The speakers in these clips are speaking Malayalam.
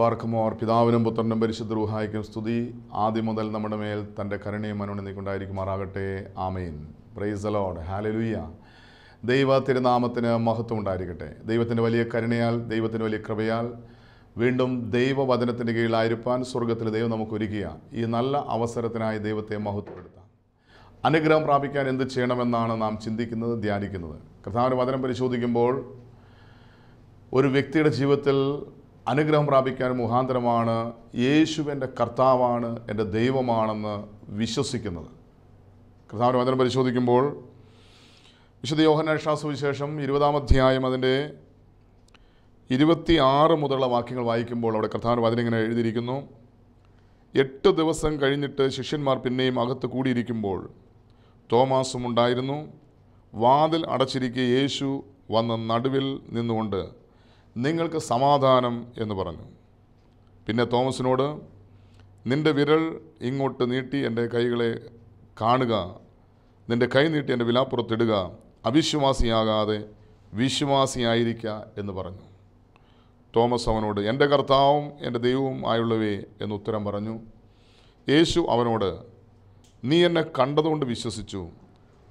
ബാർക്കുമോർ പിതാവിനും പുത്രനും പരിശുദ്ധ റൂഹായിക്കും സ്തുതി. ആദ്യം മുതൽ നമ്മുടെ മേൽ തന്റെ കരുണയും മനോണിക്കൊണ്ടായിരിക്കുമാറാകട്ടെ ആമേൻ. പ്രൈസ് അലോഡ് ഹാലലുയ്യ ദൈവ തിരുനാമത്തിന് മഹത്വം ഉണ്ടായിരിക്കട്ടെ. ദൈവത്തിന്റെ വലിയ കരുണയാൽ ദൈവത്തിന്റെ വലിയ കൃപയാൽ വീണ്ടും ദൈവവചനത്തിന്റെ കീഴിലായിരിക്കാൻ സ്വർഗത്തിൽ ദൈവം നമുക്ക് ഒരുക്കിയ ഈ നല്ല അവസരത്തിനായി ദൈവത്തെ മഹത്വപ്പെടുത്താം അനുഗ്രഹം പ്രാപിക്കാൻ എന്ത് ചെയ്യണമെന്നാണ് നാം ചിന്തിക്കുന്നത് ധ്യാനിക്കുന്നത്. കർത്താവിന്റെ വചനം പരിശോധിക്കുമ്പോൾ ഒരു വ്യക്തിയുടെ ജീവിതത്തിൽ അനുഗ്രഹം പ്രാപിക്കാൻ മുഖാന്തരമാണ് യേശുവിന്റെ കർത്താവാണ് എന്റെ ദൈവമാണെന്ന് വിശ്വസിക്കുന്നത്. കർത്താവിന്റെ വചനം പരിശോധിക്കുമ്പോൾ വിശുദ്ധ യോഹന സുവിശേഷം ഇരുപതാം അധ്യായം അതിന്റെ ഇരുപത്തി ആറ് മുതലുള്ള വാക്യങ്ങൾ വായിക്കുമ്പോൾ അവിടെ കർത്താവിന്റെ വചനം ഇങ്ങനെ എഴുതിയിരിക്കുന്നു. എട്ട് ദിവസം കഴിഞ്ഞിട്ട് ശിഷ്യന്മാർ പിന്നെയും അകത്ത് കൂടിയിരിക്കുമ്പോൾ തോമാസും ഉണ്ടായിരുന്നു. വാതിൽ അടച്ചിരിക്കെ യേശു വന്ന് നടുവിൽ നിന്നുകൊണ്ട് നിങ്ങൾക്ക് സമാധാനം എന്ന് പറഞ്ഞു. പിന്നെ തോമസിനോട് നിന്റെ വിരൽ ഇങ്ങോട്ട് നീട്ടി എന്റെ കൈകളെ കാണുക. നിന്റെ കൈ നീട്ടി എന്റെ വിലാപ്പുറത്തിടുക. അവിശ്വാസിയാകാതെ വിശ്വാസിയായിരിക്കുക എന്ന് പറഞ്ഞു. തോമസ് അവനോട് എന്റെ കർത്താവും എന്റെ ദൈവവും ആയുള്ളവേ എന്ന് ഉത്തരം പറഞ്ഞു. യേശു അവനോട് നീ എന്നെ കണ്ടതുകൊണ്ട് വിശ്വസിച്ചു.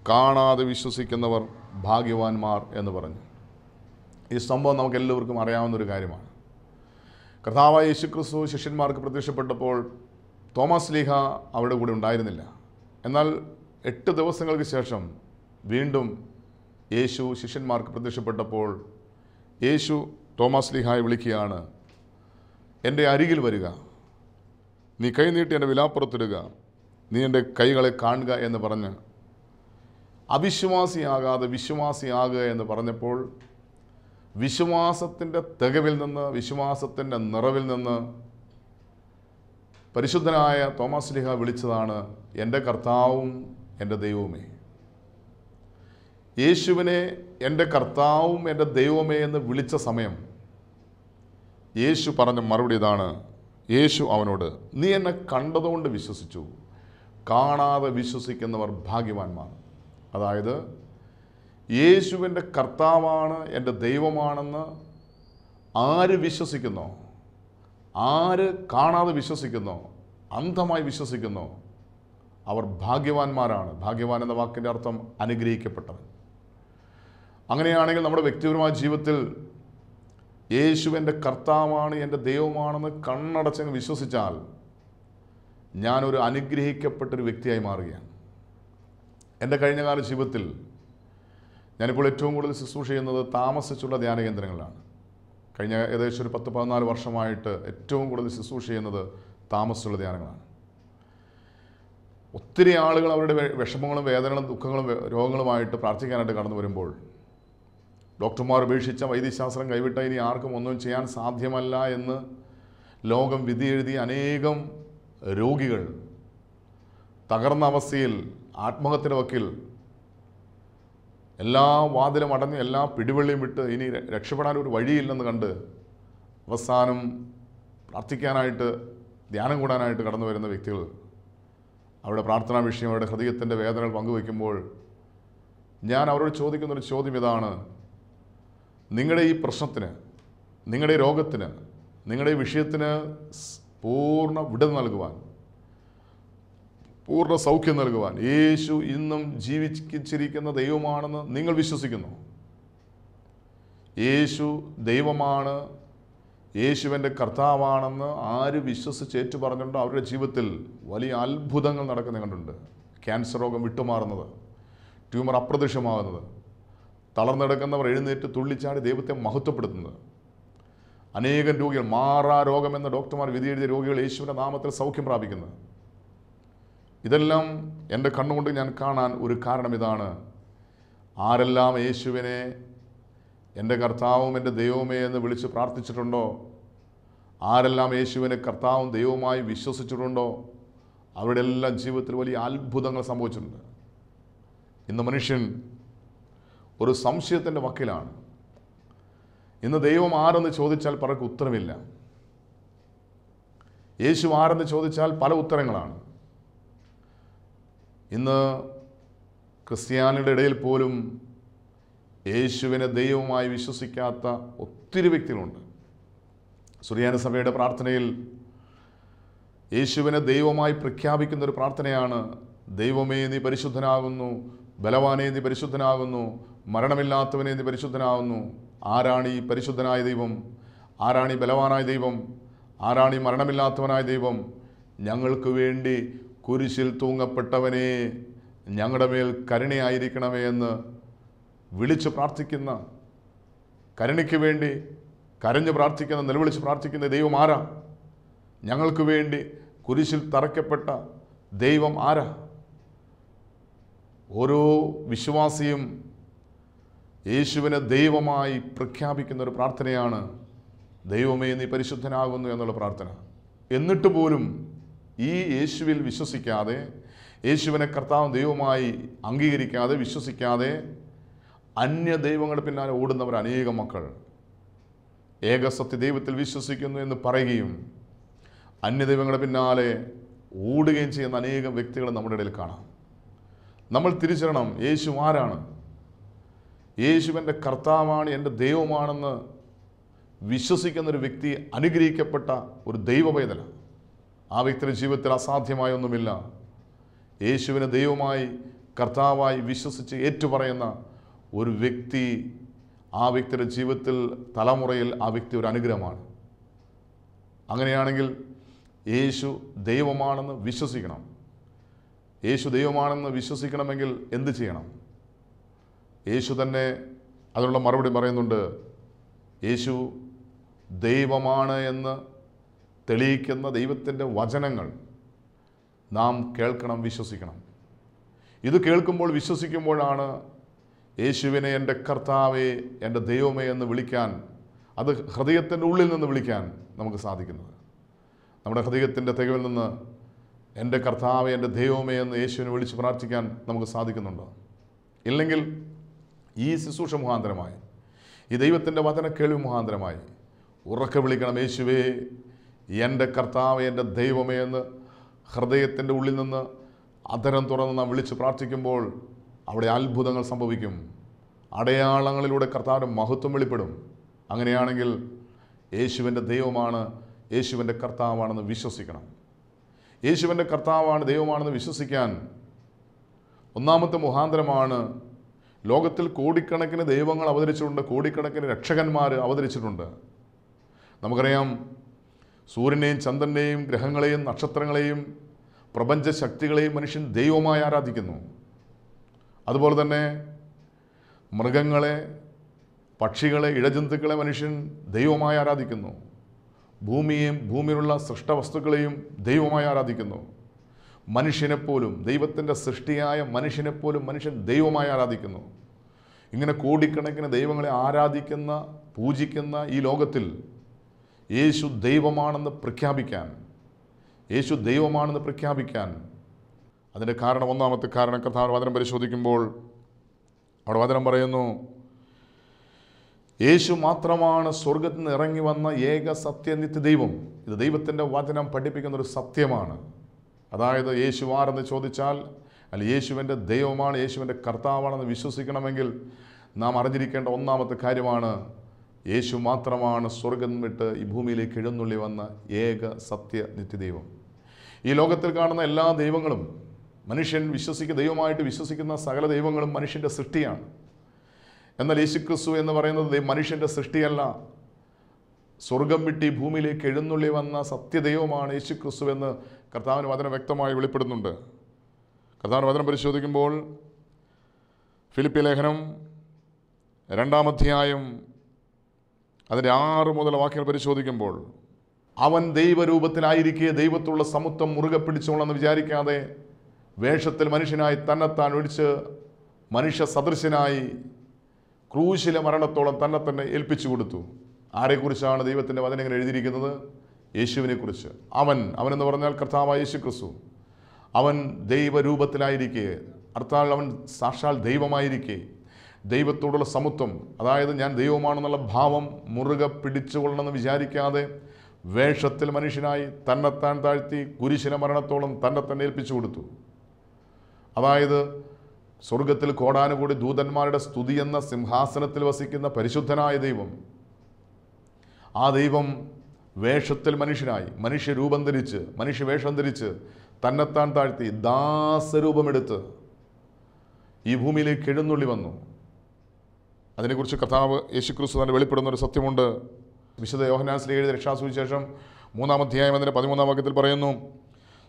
കാണാതെ വിശ്വസിക്കുന്നവർ ഭാഗ്യവാന്മാർ എന്ന് പറഞ്ഞു. ഈ സംഭവം നമുക്ക് എല്ലാവർക്കും അറിയാവുന്ന ഒരു കാര്യമാണ്. കർത്താവായ യേശു ക്രിസ്തു ശിഷ്യന്മാർക്ക് പ്രത്യക്ഷപ്പെട്ടപ്പോൾ തോമസ് ലീഹ അവരുടെ കൂടെ ഉണ്ടായിരുന്നില്ല. എന്നാൽ എട്ട് ദിവസങ്ങൾക്ക് ശേഷം വീണ്ടും യേശു ശിഷ്യന്മാർക്ക് പ്രത്യക്ഷപ്പെട്ടപ്പോൾ യേശു തോമസ് ലീഹായെ വിളിക്കുകയാണ് എന്റെ അരികിൽ വരിക. നീ കൈനീട്ടി എന്റെ വിലാപ്പുറത്തിടുക. നീ എന്റെ കൈകളെ കാണുക എന്ന് പറഞ്ഞ് അവിശ്വാസിയാകാതെ വിശ്വാസിയാകുക എന്ന് പറഞ്ഞപ്പോൾ വിശ്വാസത്തിന്റെ തികവിൽ നിന്ന് വിശ്വാസത്തിന്റെ നിറവിൽ നിന്ന് പരിശുദ്ധനായ തോമസ് ലിഹ വിളിച്ചതാണ് എന്റെ കർത്താവും എന്റെ ദൈവവുമേ. യേശുവിനെ എന്റെ കർത്താവും എന്റെ ദൈവമേ എന്ന് വിളിച്ച സമയം യേശു പറഞ്ഞ മറുപടി ഇതാണ്. യേശു അവനോട് നീ എന്നെ കണ്ടതുകൊണ്ട് വിശ്വസിച്ചു. കാണാതെ വിശ്വസിക്കുന്നവർ ഭാഗ്യവാന്മാർ. അതായത് യേശുവിന്റെ കർത്താവാണ് എന്റെ ദൈവമാണെന്ന് ആര് വിശ്വസിക്കുന്നു? ആര് കാണാതെ വിശ്വസിക്കുന്നു? അന്ധമായി വിശ്വസിക്കുന്നു? അവർ ഭാഗ്യവാന്മാരാണ്. ഭാഗ്യവാൻ എന്ന വാക്കിന്റെ അർത്ഥം അനുഗ്രഹിക്കപ്പെട്ടവൻ. അങ്ങനെയാണെങ്കിൽ നമ്മുടെ വ്യക്തിപരമായ ജീവിതത്തിൽ യേശു യേശുവിന്റെ കർത്താവാണ് എന്റെ ദൈവമാണെന്ന് കണ്ണടച്ചങ്ങ് വിശ്വസിച്ചാൽ ഞാനൊരു അനുഗ്രഹിക്കപ്പെട്ടൊരു വ്യക്തിയായി മാറുകയാണ്. എന്റെ കഴിഞ്ഞകാല ജീവിതത്തിൽ ഞാനിപ്പോൾ ഏറ്റവും കൂടുതൽ ശുശ്രൂഷ ചെയ്യുന്നത് താമസിച്ചുള്ള ധ്യാന കേന്ദ്രങ്ങളിലാണ്. കഴിഞ്ഞ ഏകദേശം ഒരു പത്ത് പതിനാല് വർഷമായിട്ട് ഏറ്റവും കൂടുതൽ ശുശ്രൂഷ ചെയ്യുന്നത് താമസിച്ചുള്ള ധ്യാനങ്ങളാണ്. ഒത്തിരി ആളുകൾ അവരുടെ വിഷമങ്ങളും വേദനകളും ദുഃഖങ്ങളും രോഗങ്ങളുമായിട്ട് പ്രാർത്ഥിക്കാനായിട്ട് കടന്നു വരുമ്പോൾ ഡോക്ടർമാർ ഉപേക്ഷിച്ച വൈദ്യശാസ്ത്രം കൈവിട്ട ഇനി ആർക്കും ഒന്നും ചെയ്യാൻ സാധ്യമല്ല എന്ന് ലോകം വിധി എഴുതിയ അനേകം രോഗികൾ തകർന്ന അവസ്ഥയിൽ ആത്മഹത്യയുടെ വക്കിൽ എല്ലാ വാതിലും അടഞ്ഞ് എല്ലാ പിടിവള്ളിയും വിട്ട് ഇനി രക്ഷപ്പെടാൻ ഒരു വഴിയില്ലെന്ന് കണ്ട് അവസാനം പ്രാർത്ഥിക്കാനായിട്ട് ധ്യാനം കൂടാനായിട്ട് കടന്നു വരുന്ന വ്യക്തികൾ. അവരുടെ പ്രാർത്ഥനാ വിഷയം അവരുടെ ഹൃദയത്തിന്റെ വേദനകൾ പങ്കുവയ്ക്കുമ്പോൾ ഞാൻ അവരോട് ചോദിക്കുന്നൊരു ചോദ്യം ഇതാണ്. നിങ്ങളുടെ ഈ പ്രശ്നത്തിന് നിങ്ങളുടെ രോഗത്തിന് നിങ്ങളുടെ വിഷയത്തിന് പൂർണ വിടുതൽ നൽകുവാൻ പൂർണ സൗഖ്യം നൽകുവാൻ യേശു ഇന്നും ജീവിച്ചിരിക്കുന്ന ദൈവമാണെന്ന് നിങ്ങൾ വിശ്വസിക്കുന്നു. യേശു ദൈവമാണ്. യേശുവിന്റെ കർത്താവാണെന്ന് ആര് വിശ്വസിച്ച് ഏറ്റു പറഞ്ഞിട്ടുണ്ടോ അവരുടെ ജീവിതത്തിൽ വലിയ അത്ഭുതങ്ങൾ നടക്കുന്ന കണ്ടുണ്ട്. ക്യാൻസർ രോഗം വിട്ടുമാറുന്നത് ട്യൂമർ അപ്രത്യക്ഷമാകുന്നത് തളർന്നെടുക്കുന്നവർ എഴുന്നേറ്റ് തുള്ളിച്ചാടി ദൈവത്തെ മഹത്വപ്പെടുത്തുന്നത്. അനേകം രോഗികൾ മാറാ രോഗമെന്ന ഡോക്ടർമാർ വിധി എഴുതിയ രോഗികൾ യേശുവിന്റെ നാമത്തിൽ സൗഖ്യം പ്രാപിക്കുന്നത് ഇതെല്ലാം എന്റെ കണ്ണുകൊണ്ട് ഞാൻ കാണാൻ ഒരു കാരണം ഇതാണ്. ആരെല്ലാം യേശുവിനെ എന്റെ കർത്താവും എന്റെ ദൈവമേ എന്ന് വിളിച്ച് പ്രാർത്ഥിച്ചിട്ടുണ്ടോ? ആരെല്ലാം യേശുവിനെ കർത്താവും ദൈവവുമായി വിശ്വസിച്ചിട്ടുണ്ടോ? അവരുടെ എല്ലാം ജീവിതത്തിൽ വലിയ അത്ഭുതങ്ങൾ സംഭവിച്ചിട്ടുണ്ട്. ഇന്ന് മനുഷ്യൻ ഒരു സംശയത്തിന്റെ വക്കിലാണ്. ഇന്ന് ദൈവം ആരെന്ന് ചോദിച്ചാൽ പലർക്കും ഉത്തരമില്ല. യേശു ആരെന്ന് ചോദിച്ചാൽ പല ഉത്തരങ്ങളാണ്. ഇന്ന് ക്രിസ്ത്യാനിയുടെ ഇടയിൽ പോലും യേശുവിനെ ദൈവമായി വിശ്വസിക്കാത്ത ഒത്തിരി വ്യക്തികളുണ്ട്. സുറിയാന സഭയുടെ പ്രാർത്ഥനയിൽ യേശുവിനെ ദൈവമായി പ്രഖ്യാപിക്കുന്ന ഒരു പ്രാർത്ഥനയാണ് ദൈവമേ നീ പരിശുദ്ധനാകുന്നു ബലവാനേ നീ പരിശുദ്ധനാകുന്നു മരണമില്ലാത്തവനെ നീ പരിശുദ്ധനാകുന്നു ആരാണ് ഈ പരിശുദ്ധനായ ദൈവം ആരാണ് ഈ ബലവാനായ ദൈവം ആരാണ് ഈ മരണമില്ലാത്തവനായ ദൈവം ഞങ്ങൾക്ക് വേണ്ടി കുരിശിൽ തൂങ്ങപ്പെട്ടവനെ ഞങ്ങളുടെ മേൽ കരുണയായിരിക്കണമേ എന്ന് വിളിച്ച് പ്രാർത്ഥിക്കുന്ന കരുണയ്ക്ക് വേണ്ടി കരഞ്ഞ് പ്രാർത്ഥിക്കുന്ന നിലവിളിച്ച് പ്രാർത്ഥിക്കുന്ന ദൈവം ആരാ? ഞങ്ങൾക്ക് വേണ്ടി കുരിശിൽ തറയ്ക്കപ്പെട്ട ദൈവം ആരാ? ഓരോ വിശ്വാസിയും യേശുവിനെ ദൈവമായി പ്രഖ്യാപിക്കുന്ന ഒരു പ്രാർത്ഥനയാണ് ദൈവമേ നീ പരിശുദ്ധനാകുന്നു എന്നുള്ള പ്രാർത്ഥന. എന്നിട്ട് പോലും ഈ യേശുവിൽ വിശ്വസിക്കാതെ യേശുവിനെ കർത്താവ് ദൈവമായി അംഗീകരിക്കാതെ വിശ്വസിക്കാതെ അന്യ ദൈവങ്ങളുടെ പിന്നാലെ ഓടുന്നവർ അനേകം മക്കൾ. ഏകസത്യ ദൈവത്തിൽ വിശ്വസിക്കുന്നു എന്ന് പറയുകയും അന്യ ദൈവങ്ങളുടെ പിന്നാലെ ഓടുകയും ചെയ്യുന്ന അനേകം വ്യക്തികൾ നമ്മുടെ ഇടയിൽ കാണാം. നമ്മൾ തിരിച്ചറിയണം യേശു ആരാണ്? യേശുവിന്റെ കർത്താവാണ് എന്റെ ദൈവമാണെന്ന് വിശ്വസിക്കുന്നൊരു വ്യക്തി അനുഗ്രഹിക്കപ്പെട്ട ഒരു ദൈവവേദന ആ വ്യക്തിയുടെ ജീവിതത്തിൽ അസാധ്യമായ ഒന്നുമില്ല യേശുവിനെ ദൈവമായി കർത്താവായി വിശ്വസിച്ച് ഏറ്റുപറയുന്ന ഒരു വ്യക്തി ആ വ്യക്തിയുടെ ജീവിതത്തിൽ തലമുറയിൽ ആ വ്യക്തി ഒരു അനുഗ്രഹമാണ്. അങ്ങനെയാണെങ്കിൽ യേശു ദൈവമാണെന്ന് വിശ്വസിക്കണം. യേശു ദൈവമാണെന്ന് വിശ്വസിക്കണമെങ്കിൽ എന്ത് ചെയ്യണം? യേശു തന്നെ അതിനുള്ള മറുപടി പറയുന്നുണ്ട് യേശു ദൈവമാണ് എന്ന് തെളിയിക്കുന്ന ദൈവത്തിന്റെ വചനങ്ങൾ നാം കേൾക്കണം വിശ്വസിക്കണം. ഇത് കേൾക്കുമ്പോൾ വിശ്വസിക്കുമ്പോഴാണ് യേശുവിനെ എന്റെ കർത്താവേ എന്റെ ദൈവമേ എന്ന് വിളിക്കാൻ അത് ഹൃദയത്തിന്റെ ഉള്ളിൽ നിന്ന് വിളിക്കാൻ നമുക്ക് സാധിക്കുന്നത്. നമ്മുടെ ഹൃദയത്തിന്റെ തികവിൽ നിന്ന് എന്റെ കർത്താവെ എന്റെ ദൈവമേ എന്ന് യേശുവിനെ വിളിച്ച് പ്രാർത്ഥിക്കാൻ നമുക്ക് സാധിക്കുന്നുണ്ടോ? ഇല്ലെങ്കിൽ ഈ ശുശ്രൂഷ മുഖാന്തരമായി ഈ ദൈവത്തിന്റെ വചന കേൾവി മുഖാന്തരമായി ഉറക്കെ വിളിക്കണം യേശുവേ എന്റെ കർത്താവ് എന്റെ ദൈവമേ എന്ന് ഹൃദയത്തിന്റെ ഉള്ളിൽ നിന്ന് അധരം തുറന്ന് നാം വിളിച്ച് പ്രാർത്ഥിക്കുമ്പോൾ അവിടെ അത്ഭുതങ്ങൾ സംഭവിക്കും. അടയാളങ്ങളിലൂടെ കർത്താവിന്റെ മഹത്വം വെളിപ്പെടും. അങ്ങനെയാണെങ്കിൽ യേശുവിന്റെ ദൈവമാണ് യേശുവിന്റെ കർത്താവാണെന്ന് വിശ്വസിക്കണം. യേശുവിന്റെ കർത്താവാണ് ദൈവമാണെന്ന് വിശ്വസിക്കാൻ ഒന്നാമത്തെ മുഖാന്തരമാണ് ലോകത്തിൽ കോടിക്കണക്കിന് ദൈവങ്ങൾ അവതരിച്ചിട്ടുണ്ട് കോടിക്കണക്കിന് രക്ഷകന്മാർ അവതരിച്ചിട്ടുണ്ട്. നമുക്കറിയാം സൂര്യനെയും ചന്ദ്രനെയും ഗ്രഹങ്ങളെയും നക്ഷത്രങ്ങളെയും പ്രപഞ്ച ശക്തികളെയും മനുഷ്യൻ ദൈവമായി ആരാധിക്കുന്നു. അതുപോലെ തന്നെ മൃഗങ്ങളെ പക്ഷികളെ ഇഴജന്തുക്കളെ മനുഷ്യൻ ദൈവമായി ആരാധിക്കുന്നു. ഭൂമിയെയും ഭൂമിയിലുള്ള സൃഷ്ടവസ്തുക്കളെയും ദൈവമായി ആരാധിക്കുന്നു. മനുഷ്യനെപ്പോലും ദൈവത്തിന്റെ സൃഷ്ടിയായ മനുഷ്യനെപ്പോലും മനുഷ്യൻ ദൈവമായി ആരാധിക്കുന്നു. ഇങ്ങനെ കോടിക്കണക്കിന് ദൈവങ്ങളെ ആരാധിക്കുന്ന പൂജിക്കുന്ന ഈ ലോകത്തിൽ യേശു ദൈവമാണെന്ന് പ്രഖ്യാപിക്കാൻ യേശു ദൈവമാണെന്ന് പ്രഖ്യാപിക്കാൻ. അതിന്റെ കാരണം ഒന്നാമത്തെ കാരണം കർത്താവ് വചനം പരിശോധിക്കുമ്പോൾ അവിടെ വചനം പറയുന്നു യേശു മാത്രമാണ് സ്വർഗത്തിൽ നിന്ന് ഇറങ്ങി വന്ന ഏക സത്യനിത്യ ദൈവം. ഇത് ദൈവത്തിന്റെ വചനം പഠിപ്പിക്കുന്ന ഒരു സത്യമാണ്. അതായത് യേശു ആരെന്ന് ചോദിച്ചാൽ അല്ല യേശുവിന്റെ ദൈവമാണ് യേശുവിന്റെ കർത്താവാണെന്ന് വിശ്വസിക്കണമെങ്കിൽ നാം അറിഞ്ഞിരിക്കേണ്ട ഒന്നാമത്തെ കാര്യമാണ് യേശു മാത്രമാണ് സ്വർഗം വിട്ട് ഈ ഭൂമിയിലേക്ക് എഴുന്നള്ളി വന്ന ഏക സത്യ നിത്യദൈവം. ഈ ലോകത്തിൽ കാണുന്ന എല്ലാ ദൈവങ്ങളും മനുഷ്യൻ വിശ്വസിക്കുന്ന ദൈവമായിട്ട് വിശ്വസിക്കുന്ന സകല ദൈവങ്ങളും മനുഷ്യന്റെ സൃഷ്ടിയാണ്. എന്നാൽ യേശുക്രിസ്തു എന്ന് പറയുന്നത് മനുഷ്യന്റെ സൃഷ്ടിയല്ല. സ്വർഗം വിട്ടി ഭൂമിയിലേക്ക് എഴുന്നള്ളി വന്ന സത്യദൈവമാണ് യേശു ക്രിസ്തു എന്ന് കർത്താവിന് വചനം വ്യക്തമായി വെളിപ്പെടുന്നുണ്ട്. കർത്താവിന് വചനം പരിശോധിക്കുമ്പോൾ ഫിലിപ്പി ലേഖനം രണ്ടാം അധ്യായം അതിന്റെ ആറ് മുതൽ വാക്യങ്ങൾ പരിശോധിക്കുമ്പോൾ അവൻ ദൈവരൂപത്തിലായിരിക്കെ ദൈവത്തുള്ള സമത്വം മുറുകെ പിടിച്ചോളെന്ന് വിചാരിക്കാതെ വേഷത്തിൽ മനുഷ്യനായി തന്നെത്താൻ ഒഴിച്ച് മനുഷ്യ സദൃശനായി ക്രൂശിലെ മരണത്തോളം തന്നെ തന്നെ ഏൽപ്പിച്ചു കൊടുത്തു. ആരെക്കുറിച്ചാണ് ദൈവത്തിന്റെ വചനങ്ങൾ എഴുതിയിരിക്കുന്നത്? യേശുവിനെക്കുറിച്ച്. അവൻ അവനെന്ന് പറഞ്ഞാൽ കർത്താവായ യേശു ക്രിസ്തു അവൻ ദൈവരൂപത്തിലായിരിക്കെ അർത്ഥാൽ അവൻ സാക്ഷാൽ ദൈവമായിരിക്കെ ദൈവത്തോടുള്ള സമത്വം അതായത് ഞാൻ ദൈവമാണെന്നുള്ള ഭാവം മുറുകെ പിടിച്ചുകൊള്ളണമെന്ന് വിചാരിക്കാതെ വേഷത്തിൽ മനുഷ്യനായി തന്നെത്താൻ താഴ്ത്തി കുരിശിന മരണത്തോളം തന്നെ തന്നെ ഏൽപ്പിച്ചു കൊടുത്തു. അതായത് സ്വർഗത്തിൽ കോടാനുകൂടി ദൂതന്മാരുടെ സ്തുതി എന്ന സിംഹാസനത്തിൽ വസിക്കുന്ന പരിശുദ്ധനായ ദൈവം ആ ദൈവം വേഷത്തിൽ മനുഷ്യനായി മനുഷ്യരൂപം ധരിച്ച് മനുഷ്യവേഷം ധരിച്ച് തന്നെത്താൻ താഴ്ത്തി ദാസരൂപമെടുത്ത് ഈ ഭൂമിയിലേക്ക് എഴുന്നള്ളി വന്നു. അതിനെക്കുറിച്ച് കഥാവ് യേശുക്രിസ്തു തന്നെ വെളിപ്പെടുന്ന ഒരു സത്യമുണ്ട്. വിശുദ്ധ യോഹനാസിലെ എഴുതിയ രക്ഷാസുവിശേഷം മൂന്നാം അധ്യായം അതിന്റെ പതിമൂന്നാം വാക്യത്തിൽ പറയുന്നു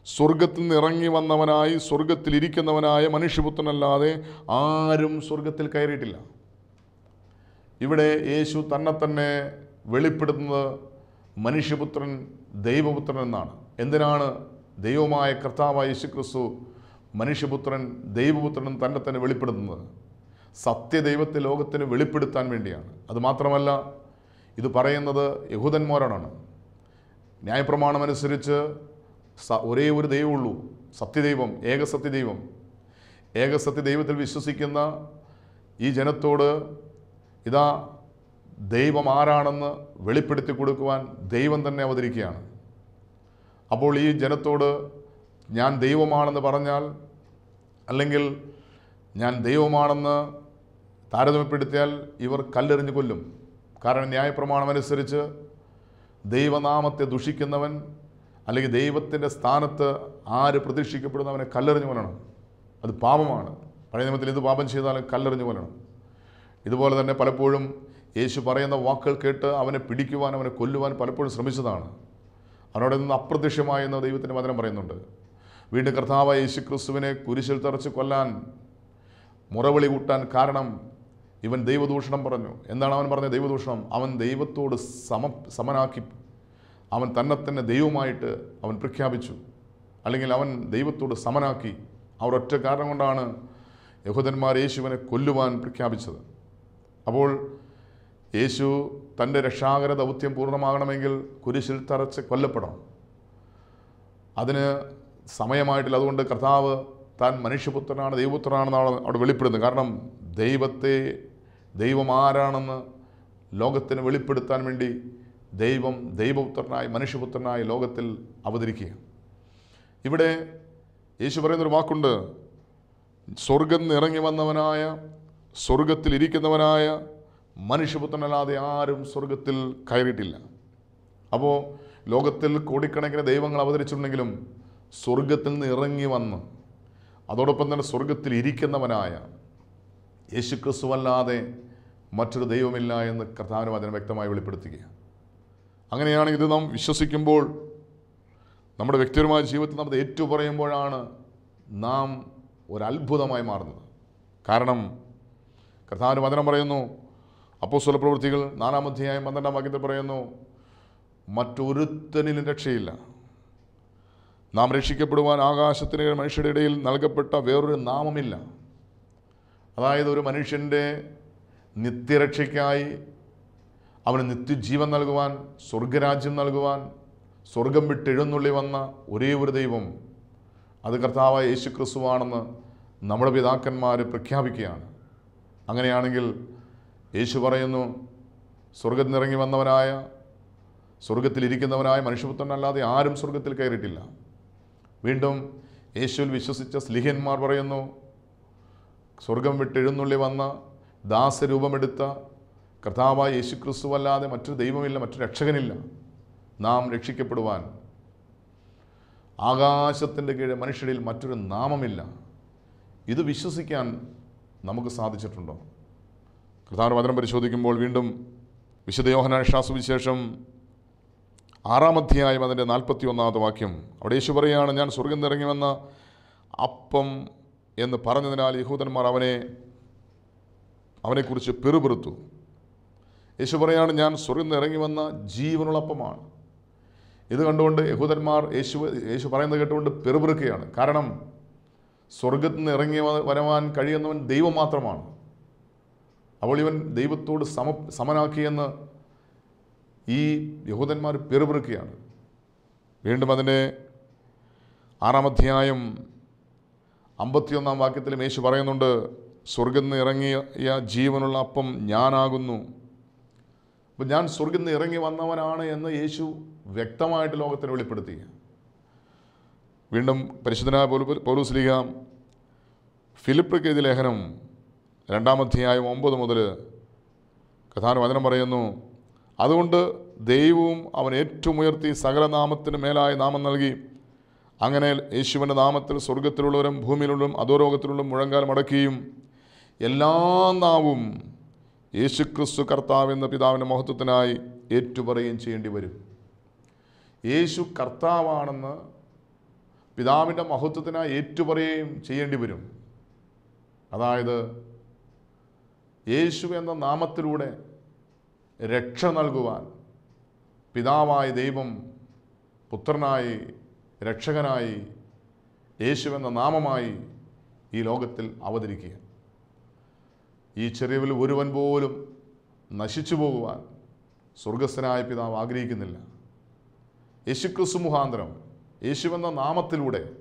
സ്വർഗത്തിൽ നിന്ന് ഇറങ്ങി വന്നവനായി സ്വർഗത്തിൽ ഇരിക്കുന്നവനായ മനുഷ്യപുത്രനല്ലാതെ ആരും സ്വർഗത്തിൽ കയറിയിട്ടില്ല. ഇവിടെ യേശു തന്നെ തന്നെ വെളിപ്പെടുത്തുന്നത് മനുഷ്യപുത്രൻ ദൈവപുത്രൻ എന്നാണ്. എന്തിനാണ് ദൈവമായ കർത്താവായ യേശുക്രിസ്തു മനുഷ്യപുത്രൻ ദൈവപുത്രൻ തന്നെ തന്നെ വെളിപ്പെടുത്തുന്നത് സത്യദൈവത്തെ ലോകത്തിന് വെളിപ്പെടുത്താൻ വേണ്ടിയാണ്. അതുമാത്രമല്ല ഇത് പറയുന്നത് യഹൂദന്മാരോടാണ് ന്യായപ്രമാണമനുസരിച്ച് സ- ഒരേ ഒരു ദൈവമുള്ളൂ സത്യദൈവം ഏകസത്യദൈവം ഏകസത്യദൈവത്തിൽ വിശ്വസിക്കുന്ന ഈ ജനത്തോട് ഇതാ ദൈവം ആരാണെന്ന് വെളിപ്പെടുത്തി കൊടുക്കുവാൻ ദൈവം തന്നെ അവതരിക്കുകയാണ്. അപ്പോൾ ഈ ജനത്തോട് ഞാൻ ദൈവമാണെന്ന് പറഞ്ഞാൽ അല്ലെങ്കിൽ ഞാൻ ദൈവമാണെന്ന് താരതമ്യപ്പെടുത്തിയാൽ ഇവർ കല്ലെറിഞ്ഞു കൊല്ലും. കാരണം ന്യായപ്രമാണമനുസരിച്ച് ദൈവനാമത്തെ ദുഷിക്കുന്നവൻ അല്ലെങ്കിൽ ദൈവത്തിന്റെ സ്ഥാനത്ത് ആര് പ്രതീക്ഷിക്കപ്പെടുന്നവനെ കല്ലെറിഞ്ഞു കൊല്ലണം. അത് പാപമാണ്. പഴയ നിയമത്തിൽ ഇത് പാപം ചെയ്താലും കല്ലെറിഞ്ഞു കൊല്ലണം. ഇതുപോലെ തന്നെ പലപ്പോഴും യേശു പറയുന്ന വാക്കുകൾ കേട്ട് അവനെ പിടിക്കുവാൻ അവനെ കൊല്ലുവാൻ പലപ്പോഴും ശ്രമിച്ചതാണ്. അവനോട് നിന്ന് അപ്രത്യക്ഷമായെന്ന് ദൈവത്തിന്റെ വചനം പറയുന്നുണ്ട്. വീണ്ടും കർത്താവായ യേശു ക്രിസ്തുവിനെ കുരിശിൽ തറച്ച് കൊല്ലാൻ മുറവിളി കൂട്ടാൻ കാരണം ഇവൻ ദൈവദൂഷണം പറഞ്ഞു. എന്താണ് അവൻ പറഞ്ഞത് ദൈവദൂഷണം? അവൻ ദൈവത്തോട് സമ സമനാക്കി അവൻ തന്നെ തന്നെ ദൈവമായിട്ട് അവൻ പ്രഖ്യാപിച്ചു. അല്ലെങ്കിൽ അവൻ ദൈവത്തോട് സമനാക്കി. അവർ ഒറ്റ കാരണം കൊണ്ടാണ് യഹൂദന്മാർ യേശുവിനെ കൊല്ലുവാൻ പ്രഖ്യാപിച്ചത്. അപ്പോൾ യേശു തന്റെ രക്ഷാകര ദൗത്യം പൂർണമാകണമെങ്കിൽ കുരിശിൽ തറച്ച് കൊല്ലപ്പെടണം. അതിന് സമയമായിട്ടില്ല. അതുകൊണ്ട് കർത്താവ് താൻ മനുഷ്യപുത്രനാണ് ദൈവപുത്രനാണെന്നാണ് അവിടെ വെളിപ്പെടുന്നത്. കാരണം ദൈവത്തെ ദൈവം ആരാണെന്ന് ലോകത്തിന് വെളിപ്പെടുത്താൻ വേണ്ടി ദൈവം ദൈവപുത്രനായി മനുഷ്യപുത്രനായി ലോകത്തിൽ അവതരിക്കുക ഇവിടെ യേശു പറയുന്നൊരു വാക്കുണ്ട്. സ്വർഗം നിറങ്ങി വന്നവനായ സ്വർഗത്തിൽ ഇരിക്കുന്നവനായ മനുഷ്യപുത്രനല്ലാതെ ആരും സ്വർഗത്തിൽ കയറിയിട്ടില്ല. അപ്പോൾ ലോകത്തിൽ കോടിക്കണക്കിന് ദൈവങ്ങൾ അവതരിച്ചിട്ടുണ്ടെങ്കിലും സ്വർഗത്തിൽ നിന്ന് ഇറങ്ങി വന്ന് അതോടൊപ്പം തന്നെ സ്വർഗത്തിൽ ഇരിക്കുന്നവനായ യേശു ക്രിസ്തുവല്ലാതെ മറ്റൊരു ദൈവമില്ല എന്ന് കർത്താവിന് വചനം വ്യക്തമായി വെളിപ്പെടുത്തുകയാണ്. അങ്ങനെയാണ് ഇത് നാം വിശ്വസിക്കുമ്പോൾ നമ്മുടെ വ്യക്തിപരമായ ജീവിതത്തിൽ നമ്മൾ ഏറ്റു പറയുമ്പോഴാണ് നാം ഒരത്ഭുതമായി മാറുന്നത്. കാരണം കർത്താവിന് വചനം പറയുന്നു അപ്പോസ്തല പ്രവൃത്തികൾ നാലാമധ്യായം പന്ത്രണ്ടാം വാക്യത്തിൽ പറയുന്നു മറ്റൊരുത്തനിലും രക്ഷയില്ല. നാം രക്ഷിക്കപ്പെടുവാൻ ആകാശത്തിന് മനുഷ്യരുടെ ഇടയിൽ നൽകപ്പെട്ട വേറൊരു നാമമില്ല. അതായത് ഒരു മനുഷ്യന്റെ നിത്യരക്ഷയ്ക്കായി അവന് നിത്യജീവൻ നൽകുവാൻ സ്വർഗരാജ്യം നൽകുവാൻ സ്വർഗം വിട്ടെഴുന്നള്ളി വന്ന ഒരേ ഒരു ദൈവം അത് കർത്താവായ യേശു ക്രിസ്തുവാണെന്ന് നമ്മുടെ പിതാക്കന്മാർ പ്രഖ്യാപിക്കുകയാണ്. അങ്ങനെയാണെങ്കിൽ യേശു പറയുന്നു സ്വർഗത്തിനിറങ്ങി വന്നവനായ സ്വർഗത്തിലിരിക്കുന്നവനായ മനുഷ്യപുത്രനല്ലാതെ ആരും സ്വർഗത്തിൽ കയറിയിട്ടില്ല. വീണ്ടും യേശുവിൽ വിശ്വസിച്ച സ്ലിഹന്മാർ പറയുന്നു സ്വർഗം വിട്ടെഴുന്നള്ളി വന്ന ദാസരൂപമെടുത്ത കർത്താവായ യേശു ക്രിസ്തുവല്ലാതെ മറ്റൊരു ദൈവമില്ല മറ്റൊരു രക്ഷകനില്ല നാം രക്ഷിക്കപ്പെടുവാൻ. ആകാശത്തിന്റെ കീഴെ മനുഷ്യരിൽ മറ്റൊരു നാമമില്ല. ഇത് വിശ്വസിക്കാൻ നമുക്ക് സാധിച്ചിട്ടുണ്ടോ? കർത്താവ് വചനം പരിശോധിക്കുമ്പോൾ വീണ്ടും വിശുദ്ധ യോഹനാ സുവിശേഷം ആറാം അധ്യായം അതിന്റെ നാൽപ്പത്തി ഒന്നാമത്തെ വാക്യം. അവിടെ യേശു പറയുകയാണ് ഞാൻ സ്വർഗം നിറങ്ങി വന്ന അപ്പം എന്ന് പറഞ്ഞതിനാൽ യഹൂദന്മാർ അവനെ അവനെക്കുറിച്ച് പെറുപെറുത്തു. യേശു പറയാണ് ഞാൻ സ്വർഗം നിറങ്ങി വന്ന ജീവനുള്ള അപ്പമാണ്. ഇത് കണ്ടുകൊണ്ട് യഹൂദന്മാർ യേശു യേശു പറയുന്നത് കേട്ടുകൊണ്ട് പെറുപെറുക്കുകയാണ്. കാരണം സ്വർഗത്തിൽ നിന്ന് ഇറങ്ങി വരവാൻ കഴിയുന്നവൻ ദൈവം മാത്രമാണ്. അപ്പോൾ ഇവൻ ദൈവത്തോട് സമ സമനാക്കിയെന്ന് ഈ യഹൂദന്മാർ പെറുപെറുക്കുകയാണ്. വീണ്ടും അതിന്റെ ആറാം അധ്യായം അമ്പത്തിയൊന്നാം വാക്യത്തിൽ യേശു പറയുന്നുണ്ട് സ്വർഗത്തിൽ നിന്ന് ഇറങ്ങിയ ജീവനുള്ള അപ്പം ഞാനാകുന്നു. അപ്പം ഞാൻ സ്വർഗത്തിൽ നിന്ന് ഇറങ്ങി വന്നവനാണ് എന്ന് യേശു വ്യക്തമായിട്ട് ലോകത്തിന് വെളിപ്പെടുത്തി വീണ്ടും പരിശുദ്ധനായ പൗലു- പൗലൂസ് ലീഗ ഫിലിപ്പ് എഴുതിയ ലേഖനം രണ്ടാമധ്യായം ഒമ്പത് മുതൽ കഥാനുവചനം പറയുന്നു അതുകൊണ്ട് ദൈവവും അവൻ ഏറ്റവും ഉയർത്തി സകലനാമത്തിന് മേലായ നാമം നൽകി. അങ്ങനെ യേശുവിന്റെ നാമത്തിൽ സ്വർഗത്തിലുള്ളവരും ഭൂമിയിലുള്ളവരും അധോരോഗത്തിലുള്ളവരും മുഴങ്കാൽ മടക്കിയും. എല്ലാ നാവും യേശുക്രിസ്തു കർത്താവ് എന്ന പിതാവിന്റെ മഹത്വത്തിനായി ഏറ്റുപറയുകയും ചെയ്യേണ്ടി വരും. യേശു കർത്താവാണെന്ന് പിതാവിന്റെ മഹത്വത്തിനായി ഏറ്റുപറയുകയും ചെയ്യേണ്ടി വരും. അതായത് യേശു എന്ന നാമത്തിലൂടെ രക്ഷ നൽകുവാൻ പിതാവായ ദൈവം പുത്രനായി രക്ഷകനായി യേശു എന്ന നാമമായി ഈ ലോകത്തിൽ അവതരിക്കുക ഈ ചെറിയവിൽ ഒരുവൻ പോലും നശിച്ചു പോകുവാൻ സ്വർഗസ്ഥനായ പിതാവ് ആഗ്രഹിക്കുന്നില്ല. യേശുക്രിസ്തു മുഖാന്തരം യേശുവെന്ന നാമത്തിലൂടെ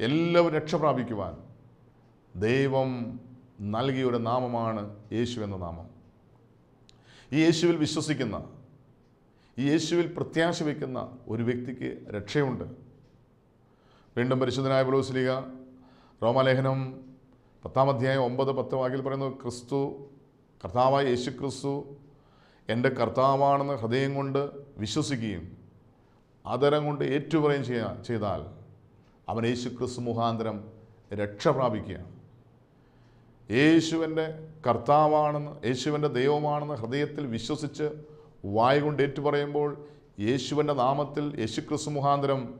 എല്ലാവരും രക്ഷ പ്രാപിക്കുവാൻ ദൈവം നൽകിയ ഒരു നാമമാണ് യേശു എന്ന നാമം. ഈ യേശുവിൽ വിശ്വസിക്കുന്ന ഈ യേശുവിൽ പ്രത്യാശ വയ്ക്കുന്ന ഒരു വ്യക്തിക്ക് രക്ഷയുണ്ട്. വീണ്ടും പരിശുദ്ധനായ പുലോസ്ലിക റോമാലേഖനം പത്താം അധ്യായം ഒമ്പത് പത്ത് വാക്കിൽ പറയുന്നു ക്രിസ്തു കർത്താവായ യേശു ക്രിസ്തു എന്റെ കർത്താവാണെന്ന് ഹൃദയം കൊണ്ട് വിശ്വസിക്കുകയും ആദരം കൊണ്ട് ഏറ്റുപറയും ചെയ്താൽ അവൻ യേശു ക്രിസ്തു മുഖാന്തരം രക്ഷ പ്രാപിക്കുകയാണ്. യേശുവിന്റെ കർത്താവാണെന്ന് യേശുവിന്റെ ദൈവമാണെന്ന് ഹൃദയത്തിൽ വിശ്വസിച്ച് വായ കൊണ്ട് ഏറ്റുപറയുമ്പോൾ യേശുവിന്റെ നാമത്തിൽ യേശുക്രിസ്തു മുഖാന്തരം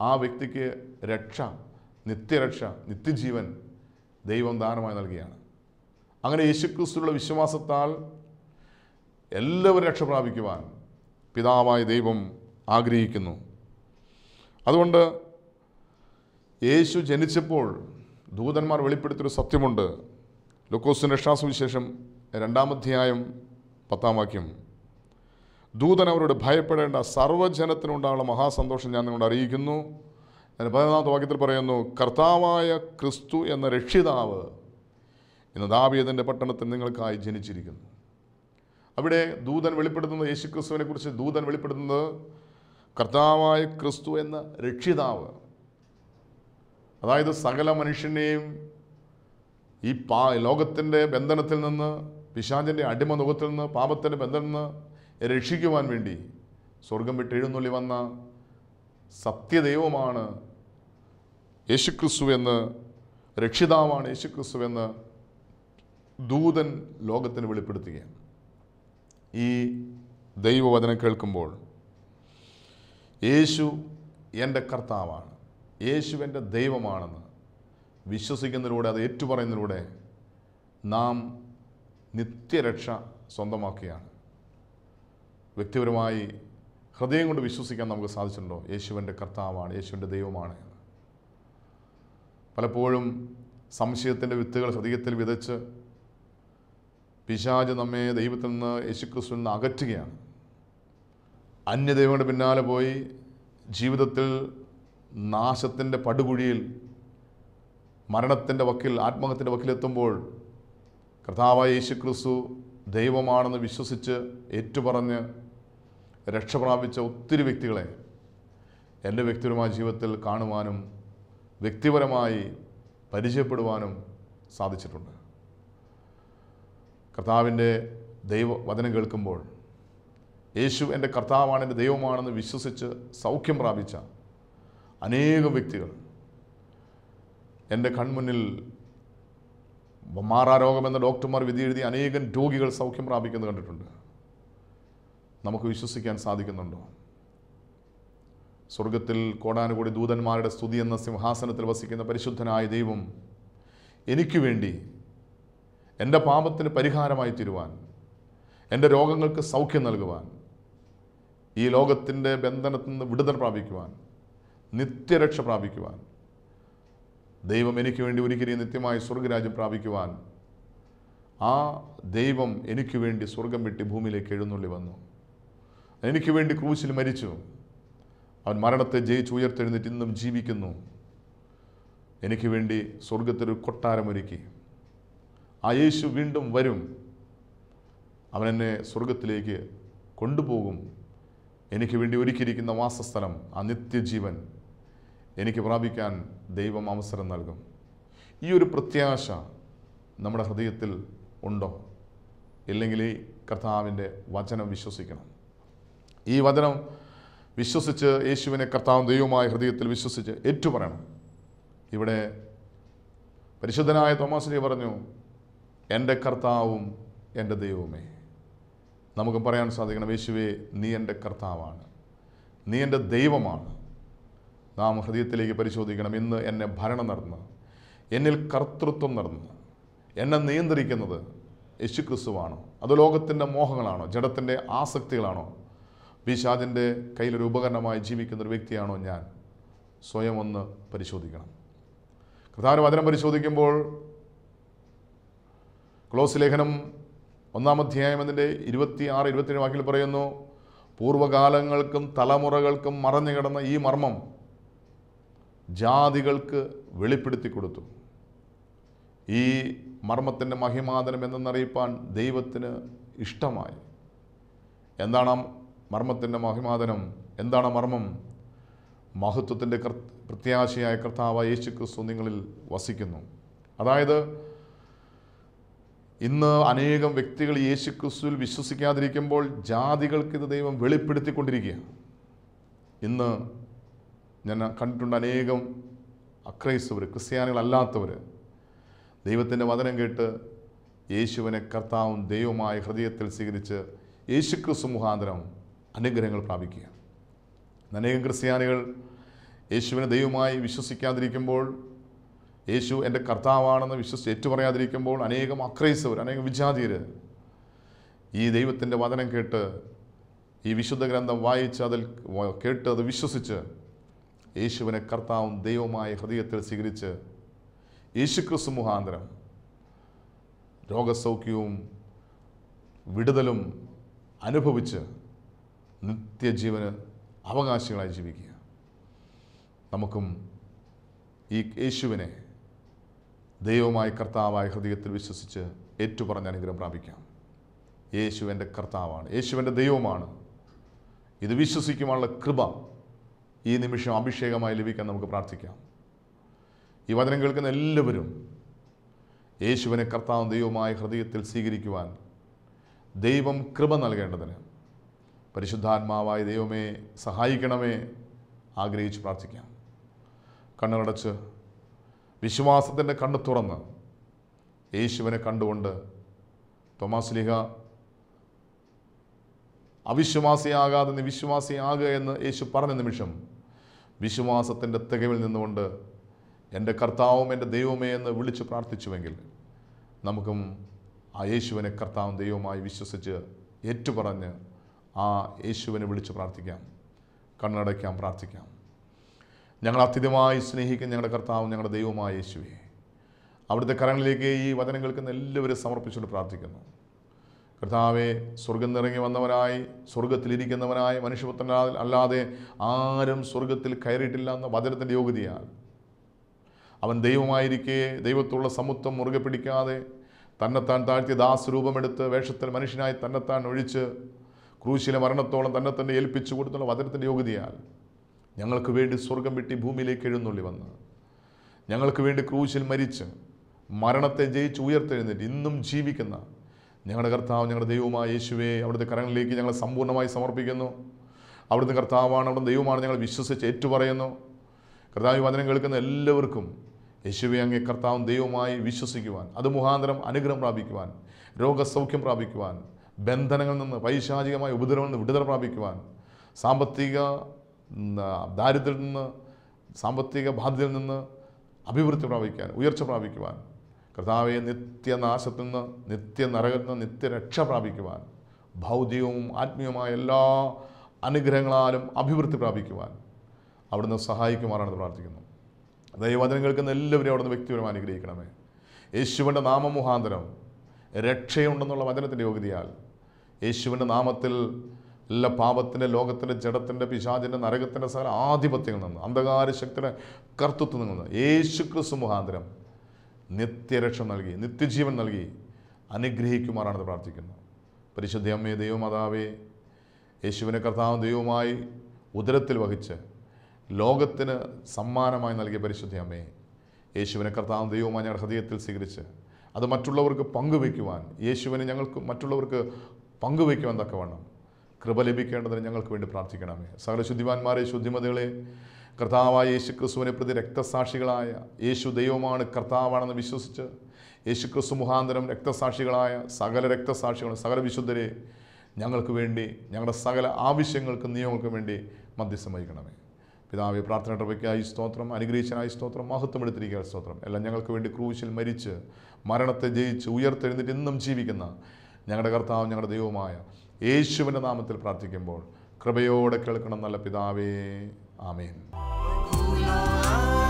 ആ വ്യക്തിക്ക് രക്ഷ നിത്യരക്ഷ നിത്യജീവൻ ദൈവം ദാനമായി നൽകുകയാണ്. അങ്ങനെ യേശുക്രിസ്തുവിലുള്ള വിശ്വാസത്താൽ എല്ലാവരും രക്ഷ പ്രാപിക്കുവാൻ പിതാവായ ദൈവം ആഗ്രഹിക്കുന്നു. അതുകൊണ്ട് യേശു ജനിച്ചപ്പോൾ ദൂതന്മാർ വെളിപ്പെടുത്തിയൊരു സത്യമുണ്ട്. ലുക്കോസിന്റെ രക്ഷാസുവിശേഷം രണ്ടാമധ്യായം പത്താം വാക്യം. ദൂതൻ അവരോട് ഭയപ്പെടേണ്ട സർവജനത്തിനുണ്ടാകുന്ന മഹാസന്തോഷം ഞാൻ നിങ്ങളോട് അറിയിക്കുന്നു. ഞാൻ പതിനൊന്നാമത്തെ വാക്യത്തിൽ പറയുന്നു കർത്താവായ ക്രിസ്തു എന്ന രക്ഷിതാവ് ഇന്ന് ദാവിയതിന്റെ പട്ടണത്തിൽ നിങ്ങൾക്കായി ജനിച്ചിരിക്കുന്നു. അവിടെ ദൂതൻ വെളിപ്പെടുത്തുന്നത് യേശു ക്രിസ്തുവിനെ കുറിച്ച് ദൂതൻ വെളിപ്പെടുത്തുന്നത് കർത്താവായ ക്രിസ്തു എന്ന രക്ഷിതാവ്. അതായത് സകല മനുഷ്യനെയും ഈ പാ ലോകത്തിന്റെ ബന്ധനത്തിൽ നിന്ന് പിശാചിന്റെ അടിമ മുഖത്തിൽ നിന്ന് പാപത്തിന്റെ ബന്ധനത്തിൽ നിന്ന് രക്ഷിക്കുവാൻ വേണ്ടി സ്വർഗം വിട്ട് എഴുന്നള്ളി വന്ന സത്യദൈവമാണ് യേശുക്രിസ്തു എന്ന് രക്ഷിതാവാണ് യേശുക്രിസ്തു എന്ന് ദൂതൻ ലോകത്തിന് വെളിപ്പെടുത്തുകയാണ്. ഈ ദൈവവചനം കേൾക്കുമ്പോൾ യേശു എന്റെ കർത്താവാണ്. യേശു എന്റെ ദൈവമാണെന്ന് വിശ്വസിക്കുന്നതിലൂടെ അത് ഏറ്റുപറയുന്നതിലൂടെ നാം നിത്യരക്ഷ സ്വന്തമാക്കുകയാണ്. വ്യക്തിപരമായി ഹൃദയം കൊണ്ട് വിശ്വസിക്കാൻ നമുക്ക് സാധിച്ചിട്ടുണ്ടോ? യേശുവിന്റെ കർത്താവാണ് യേശുവിന്റെ ദൈവമാണ് പലപ്പോഴും സംശയത്തിന്റെ വിത്തുകൾ ഹൃദയത്തിൽ വിതച്ച് പിശാജ് നമ്മെ ദൈവത്തിൽ നിന്ന് യേശുക്രിസ്തുവിൽ നിന്ന് അകറ്റുകയാണ്. അന്യദൈവങ്ങളുടെ പിന്നാലെ പോയി ജീവിതത്തിൽ നാശത്തിന്റെ പടുകുഴിയിൽ മരണത്തിന്റെ വക്കിൽ ആത്മഹത്യന്റെ വക്കിലെത്തുമ്പോൾ കർത്താവായ യേശു ക്രിസ്തു ദൈവമാണെന്ന് വിശ്വസിച്ച് ഏറ്റുപറഞ്ഞ് രക്ഷ പ്രാപിച്ച ഒത്തിരി വ്യക്തികളെ എന്റെ വ്യക്തിപരമായ ജീവിതത്തിൽ കാണുവാനും വ്യക്തിപരമായി പരിചയപ്പെടുവാനും സാധിച്ചിട്ടുണ്ട്. കർത്താവിന്റെ ദൈവ വചനം കേൾക്കുമ്പോൾ യേശു എന്റെ കർത്താവാണ് എന്റെ ദൈവമാണെന്ന് വിശ്വസിച്ച് സൗഖ്യം പ്രാപിച്ച അനേകം വ്യക്തികൾ എന്റെ കൺമുന്നിൽ മാറാരോഗമെന്ന ഡോക്ടർമാർ വിധി എഴുതി അനേകം രോഗികൾ സൗഖ്യം പ്രാപിക്കുന്നത് കണ്ടിട്ടുണ്ട്. നമുക്ക് വിശ്വസിക്കാൻ സാധിക്കുന്നുണ്ടോ? സ്വർഗത്തിൽ കോടാനുകൂടി ദൂതന്മാരുടെ സ്തുതി എന്ന സിംഹാസനത്തിൽ വസിക്കുന്ന പരിശുദ്ധനായ ദൈവം എനിക്ക് വേണ്ടി എന്റെ പാപത്തിന് പരിഹാരമായി തീരുവാൻ എന്റെ രോഗങ്ങൾക്ക് സൗഖ്യം നൽകുവാൻ ഈ ലോകത്തിന്റെ ബന്ധനത്തിൽ നിന്ന് വിടുതൽ പ്രാപിക്കുവാൻ നിത്യരക്ഷ പ്രാപിക്കുവാൻ ദൈവം എനിക്ക് വേണ്ടി ഒരിക്കലും നിത്യമായി സ്വർഗരാജ്യം പ്രാപിക്കുവാൻ ആ ദൈവം എനിക്ക് വേണ്ടി സ്വർഗം വിട്ട് ഭൂമിയിലേക്ക് എഴുന്നള്ളി വന്നു. എനിക്ക് വേണ്ടി ക്രൂശിൽ മരിച്ചു. അവൻ മരണത്തെ ജയിച്ച് ഉയർത്തെഴുന്നേറ്റ് ഇന്നും ജീവിക്കുന്നു. എനിക്ക് വേണ്ടി സ്വർഗത്തിലൊരു കൊട്ടാരമൊരുക്കി ആ യേശു വീണ്ടും വരും. അവൻ എന്നെ സ്വർഗത്തിലേക്ക് കൊണ്ടുപോകും. എനിക്ക് വേണ്ടി ഒരുക്കിയിരിക്കുന്ന വാസസ്ഥലം ആ നിത്യജീവൻ. എനിക്ക് പ്രാപിക്കാൻ ദൈവം അവസരം നൽകും. ഈ ഒരു പ്രത്യാശ നമ്മുടെ ഹൃദയത്തിൽ ഉണ്ടോ? ഇല്ലെങ്കിൽ ഈ കർത്താവിന്റെ വചനം വിശ്വസിക്കണം? ഈ വചനം വിശ്വസിച്ച് യേശുവിനെ കർത്താവ് ദൈവമായ ഹൃദയത്തിൽ വിശ്വസിച്ച് ഏറ്റുപറയണം. ഇവിടെ പരിശുദ്ധനായ തോമാശ്രീ പറഞ്ഞു എന്റെ കർത്താവും എന്റെ ദൈവവുമേ. നമുക്ക് പറയാൻ സാധിക്കണം യേശുവേ നീ എന്റെ കർത്താവാണ്. നീ എന്റെ ദൈവമാണ്. നാം ഹൃദയത്തിലേക്ക് പരിശോധിക്കണം. ഇന്ന് എന്നെ ഭരണം നടന്ന് എന്നിൽ കർത്തൃത്വം നടന്ന് എന്നെ നിയന്ത്രിക്കുന്നത് യേശുക്രിസ്തുവാണോ. അത് ലോകത്തിന്റെ മോഹങ്ങളാണോ? ജഡത്തിന്റെ ആസക്തികളാണോ? വിഷാദിന്റെ കയ്യിലൊരു ഉപകരണമായി ജീവിക്കുന്ന ഒരു വ്യക്തിയാണോ ഞാൻ? സ്വയം ഒന്ന് പരിശോധിക്കണം. കർത്താവിന്റെ വചനം പരിശോധിക്കുമ്പോൾ ക്ലോസ് ലേഖനം ഒന്നാം അധ്യായം അതിന്റെ ഇരുപത്തി ആറ് ഇരുപത്തിയേഴ് വാക്കിൽ പറയുന്നു പൂർവകാലങ്ങൾക്കും തലമുറകൾക്കും മറഞ്ഞു കിടന്ന ഈ മർമ്മം ജാതികൾക്ക് വെളിപ്പെടുത്തി കൊടുത്തു. ഈ മർമ്മത്തിന്റെ മഹിമാതനം എന്തെന്നറിയിപ്പാൻ ദൈവത്തിന് ഇഷ്ടമായി. എന്താണ് മർമ്മത്തിന്റെ മഹിമാതനം? എന്താണ് മർമ്മം? മഹത്വത്തിന്റെ കർ പ്രത്യാശയായ കർത്താവ് യേശു ക്രിസ്തു നിങ്ങളിൽ വസിക്കുന്നു. അതായത് ഇന്ന് അനേകം വ്യക്തികൾ യേശു ക്രിസ്തുവിൽ വിശ്വസിക്കാതിരിക്കുമ്പോൾ ജാതികൾക്ക് ഇത് ദൈവം വെളിപ്പെടുത്തിക്കൊണ്ടിരിക്കുക ഇന്ന് ഞാൻ കണ്ടിട്ടുണ്ട് അനേകം അക്രൈസ്തവർ ക്രിസ്ത്യാനികളല്ലാത്തവർ ദൈവത്തിന്റെ വചനം കേട്ട് യേശുവിനെ കർത്താവും ദൈവമായ ഹൃദയത്തിൽ സ്വീകരിച്ച് യേശുക്രിസ്തു മുഖാന്തരം അനുഗ്രഹങ്ങൾ പ്രാപിക്കുക അനേകം ക്രിസ്ത്യാനികൾ യേശുവിനെ ദൈവമായി വിശ്വസിക്കാതിരിക്കുമ്പോൾ യേശു എന്റെ കർത്താവാണെന്ന് വിശ്വസിച്ച് ഏറ്റുപറയാതിരിക്കുമ്പോൾ അനേകം അക്രൈസ്തവർ അനേകം വിജാതീര് ഈ ദൈവത്തിന്റെ വചനം കേട്ട് ഈ വിശുദ്ധ ഗ്രന്ഥം വായിച്ച് അതിൽ കേട്ട് അത് വിശ്വസിച്ച് യേശുവിനെ കർത്താവും ദൈവമായ ഹൃദയത്തിൽ സ്വീകരിച്ച് യേശുക്രിസ്തു മുഖാന്തരം രോഗസൗഖ്യവും വിടുതലും അനുഭവിച്ച് നിത്യജീവന് അവകാശികളായി ജീവിക്കുക. നമുക്കും ഈ യേശുവിനെ ദൈവമായ കർത്താവായ ഹൃദയത്തിൽ വിശ്വസിച്ച് ഏറ്റുപറഞ്ഞ അനുഗ്രഹം പ്രാപിക്കാം. യേശു എന്റെ കർത്താവാണ്. യേശു എന്റെ ദൈവമാണ് ഇത് വിശ്വസിക്കുവാനുള്ള കൃപ ഈ നിമിഷം അഭിഷേകമായി ലഭിക്കാൻ നമുക്ക് പ്രാർത്ഥിക്കാം. ഈ വചനം കേൾക്കുന്ന എല്ലാവരും യേശുവിനെ കർത്താവ് ദൈവമായ ഹൃദയത്തിൽ സ്വീകരിക്കുവാൻ ദൈവം കൃപ നൽകേണ്ടതിന് പരിശുദ്ധാത്മാവായ ദൈവമേ സഹായിക്കണമേ ആഗ്രഹിച്ച് പ്രാർത്ഥിക്കാം. കണ്ണുകളടച്ച് വിശ്വാസത്തിന്റെ കണ്ണ് തുറന്ന് യേശുവിനെ കണ്ടുകൊണ്ട് തോമാസ് ലീഹ അവിശ്വാസിയാകാതെ വിശ്വാസിയാകുക എന്ന് യേശു പറഞ്ഞ നിമിഷം വിശ്വാസത്തിന്റെ തികവിൽ നിന്നുകൊണ്ട് എന്റെ കർത്താവും എന്റെ ദൈവമേ എന്ന് വിളിച്ച് പ്രാർത്ഥിച്ചുവെങ്കിൽ നമുക്കും ആ യേശുവിനെ കർത്താവും ദൈവമായി വിശ്വസിച്ച് ഏറ്റുപറഞ്ഞ് ആ യേശുവിനെ വിളിച്ച് പ്രാർത്ഥിക്കാം. കണ്ണടയ്ക്കാം പ്രാർത്ഥിക്കാം. ഞങ്ങൾ അത്യധികമായി സ്നേഹിക്കുന്ന ഞങ്ങളുടെ കർത്താവും ഞങ്ങളുടെ ദൈവമായ യേശുവേ അവിടുത്തെ കരങ്ങളിലേക്ക് ഈ വചനം കേൾക്കുന്ന എല്ലാവരും സമർപ്പിച്ചുകൊണ്ട് പ്രാർത്ഥിക്കുന്നു. കർത്താവെ സ്വർഗം നിറങ്ങി വന്നവനായി സ്വർഗത്തിലിരിക്കുന്നവനായ മനുഷ്യപുത്രനാൽ അല്ലാതെ ആരും സ്വർഗത്തിൽ കയറിയിട്ടില്ല എന്ന വചനത്തിന്റെ യോഗ്യതയാൽ. അവൻ ദൈവമായിരിക്കെ ദൈവത്തുള്ള സമത്വം മുറുകെ പിടിക്കാതെ തന്നെത്താൻ താഴ്ത്തി ദാസ്രൂപമെടുത്ത് വേഷത്തിൽ മനുഷ്യനായി തന്നെത്താൻ ഒഴിച്ച് ക്രൂശിലെ മരണത്തോളം തന്നെ തന്നെ ഏൽപ്പിച്ചു കൊടുത്തുള്ള വചനത്തിന്റെ യോഗ്യതയാൽ ഞങ്ങൾക്ക് വേണ്ടി സ്വർഗം വിട്ടി ഭൂമിയിലേക്ക് എഴുന്നള്ളി വന്ന് ഞങ്ങൾക്ക് വേണ്ടി ക്രൂശിൽ മരിച്ച് മരണത്തെ ജയിച്ച് ഉയർത്തെഴുന്നേറ്റ് ഇന്നും ജീവിക്കുന്ന ഞങ്ങളുടെ കർത്താവ് ഞങ്ങളുടെ ദൈവമായ യേശുവെ അവിടുത്തെ കരങ്ങളിലേക്ക് ഞങ്ങൾ സമ്പൂർണമായി സമർപ്പിക്കുന്നു. അവിടുത്തെ കർത്താവാണ് അവിടുത്തെ ദൈവമാണ് ഞങ്ങൾ വിശ്വസിച്ച് ഏറ്റുപറയുന്നു. കർത്താവ് വചനം കേൾക്കുന്ന എല്ലാവർക്കും യേശുവെ അങ്ങേ കർത്താവും ദൈവമായി വിശ്വസിക്കുവാൻ അത് മുഖാന്തരം അനുഗ്രഹം പ്രാപിക്കുവാൻ രോഗസൗഖ്യം പ്രാപിക്കുവാൻ ബന്ധനങ്ങളിൽ നിന്ന് പൈശാചികമായ ഉപദ്രവങ്ങളിൽ നിന്ന് വിടുതല പ്രാപിക്കുവാൻ സാമ്പത്തിക ദാരിദ്ര്യത്തിൽ നിന്ന് സാമ്പത്തിക ബാധ്യതയിൽ നിന്ന് അഭിവൃദ്ധി പ്രാപിക്കാൻ ഉയർച്ച പ്രാപിക്കുവാൻ കർത്താവെ നിത്യനാശത്തു നിന്ന് നിത്യ നരകത്തിൽ നിന്ന് നിത്യരക്ഷ പ്രാപിക്കുവാൻ ഭൗതികവും ആത്മീയവുമായ എല്ലാ അനുഗ്രഹങ്ങളാലും അഭിവൃദ്ധി പ്രാപിക്കുവാൻ അവിടുന്ന് സഹായിക്കുമാറാണെന്ന് പ്രാർത്ഥിക്കുന്നു. ദൈവവചനം കേൾക്കുന്ന എല്ലാവരെയും അവിടുന്ന് വ്യക്തിപരമായി അനുഗ്രഹിക്കണമേ. യേശുവിന്റെ നാമമുഖാന്തരം രക്ഷയുണ്ടെന്നുള്ള വചനത്തിന്റെ യോഗ്യതയാൽ യേശുവിന്റെ നാമത്തിൽ എല്ലാ പാപത്തിന്റെ ലോകത്തിന്റെ ജഡത്തിന്റെ പിശാചിന്റെ നരകത്തിന്റെ സകല ആധിപത്യങ്ങളിൽ നിന്ന് അന്ധകാര ശക്തിയുടെ കർത്തൃത്വത്തിൽ നിന്ന് യേശു ക്രിസ്തു മുഖാന്തരം നിത്യരക്ഷ നൽകി നിത്യജീവൻ നൽകി അനുഗ്രഹിക്കുമാറാണെന്ന് പ്രാർത്ഥിക്കുന്നു പരിശുദ്ധ അമ്മേ ദൈവമാതാവേ യേശുവിനെ കർത്താവ് ദൈവമായി ഉദരത്തിൽ വഹിച്ച് ലോകത്തിന് സമ്മാനമായി നൽകിയ പരിശുദ്ധ അമ്മേ യേശുവിനെ കർത്താവ് ദൈവമായി ഞങ്ങളുടെ ഹൃദയത്തിൽ സ്വീകരിച്ച് അത് മറ്റുള്ളവർക്ക് പങ്കുവയ്ക്കുവാൻ യേശുവിനെ ഞങ്ങൾക്ക് മറ്റുള്ളവർക്ക് പങ്കുവയ്ക്കുവാൻ തക്കവണ്ണം കൃപ ലഭിക്കേണ്ടതിന് ഞങ്ങൾക്ക് വേണ്ടി പ്രാർത്ഥിക്കണമേ. സകല ശുദ്ധിമാന്മാരെ ശുദ്ധിമതികളെ കർത്താവായ യേശു ക്രിസ്തുവിനെ പ്രതി രക്തസാക്ഷികളായ യേശു ദൈവമാണ് കർത്താവാണെന്ന് വിശ്വസിച്ച് യേശു ക്രിസ്തു മുഖാന്തരം രക്തസാക്ഷികളായ സകല രക്തസാക്ഷികളും സകല വിശുദ്ധരെ ഞങ്ങൾക്ക് വേണ്ടി ഞങ്ങളുടെ സകല ആവശ്യങ്ങൾക്കും നിയമങ്ങൾക്കും വേണ്ടി മധ്യസ്ഥം വഹിക്കണമേ. പിതാവെ പ്രാർത്ഥന ട്രവയ്ക്കായി സ്തോത്രം അനുഗ്രഹിച്ചനായി സ്തോത്രം മഹത്വം എടുത്തിരിക്കുക സ്തോത്രം. എല്ലാം ഞങ്ങൾക്ക് വേണ്ടി ക്രൂശിൽ മരിച്ച് മരണത്തെ ജയിച്ച് ഉയർത്തെഴുന്നിട്ട് ഇന്നും ജീവിക്കുന്ന ഞങ്ങളുടെ കർത്താവ് ഞങ്ങളുടെ ദൈവമായ യേശുവിന്റെ നാമത്തിൽ പ്രാർത്ഥിക്കുമ്പോൾ കൃപയോടെ കേൾക്കണം നല്ല പിതാവേ. ആമേൻ Who you are.